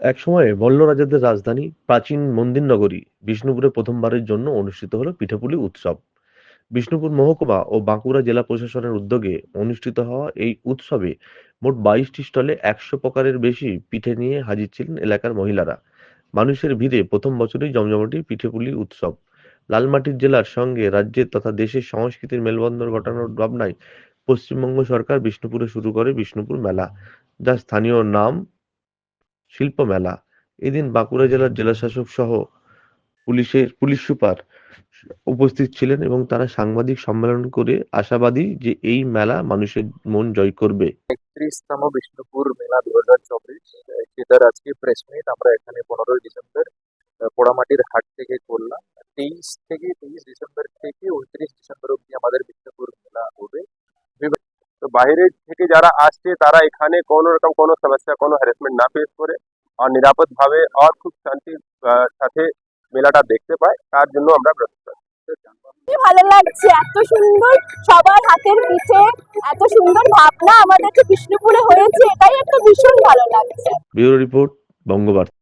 একসময়ে মল্ল রাজাদের রাজধানী প্রাচীন মন্দির নগরী বিষ্ণুপুরে প্রথমবারের জন্য অনুষ্ঠিত হলো পিঠেপুলি উৎসব। বিষ্ণুপুর মহকুমা ও বাঁকুড়া জেলা প্রশাসনের উদ্যোগে অনুষ্ঠিত হওয়া এই উৎসবে মোট বাইশটি স্টলে একশো প্রকারের বেশি পিঠে নিয়ে হাজির ছিলেন এলাকার মহিলারা। মানুষের ভিড়ে প্রথম বছরই জমজমাটি পিঠেপুলি উৎসব। লালমাটির জেলার সঙ্গে রাজ্যের তথা দেশের সংস্কৃতির মেলবন্ধন ঘটানোর ভাবনায় পশ্চিমবঙ্গ সরকার বিষ্ণুপুরে শুরু করে বিষ্ণুপুর মেলা যার স্থানীয় নাম শিল্প মেলা এদিন বাঁকুড়া জেলার জেলাশাসক সহ পুলিশের, পুলিশ সুপার উপস্থিত ছিলেন এবং তারা সাংবাদিক সম্মেলন করে আশাবাদী যে এই মেলা মানুষের মন জয় করবে। একত্রিশতম বিষ্ণুপুর মেলা দু হাজার চব্বিশ, সেটার আজকে প্রেস মিট আমরা এখানে পনেরোই ডিসেম্বর পোড়ামাটির হাট থেকে করলাম। তেইশ থেকে তেইশ ডিসেম্বর থেকে উনত্রিশ ডিসেম্বর অব্দি আমাদের বিষ্ণুপুর মেলা হবে। তো বাইরে থেকে যারা আসছে তারা এখানে কোনো রকম কোনো সমস্যা কোনো হ্যারাসমেন্ট না ফেস করে আর নিরাপদ ভাবে আর খুব শান্তির সাথে মেলাটা দেখতে পায়। তার জন্য আমরা প্রস্তুত ভালো লাগছে? এত সুন্দর সবার হাতের পিঠে এত সুন্দর ভাবনা আমাদেরকে বিষ্ণুপুরে হয়েছে এটাই একটা ভীষণ ভালো লাগছে। Bureau report Bangabarta.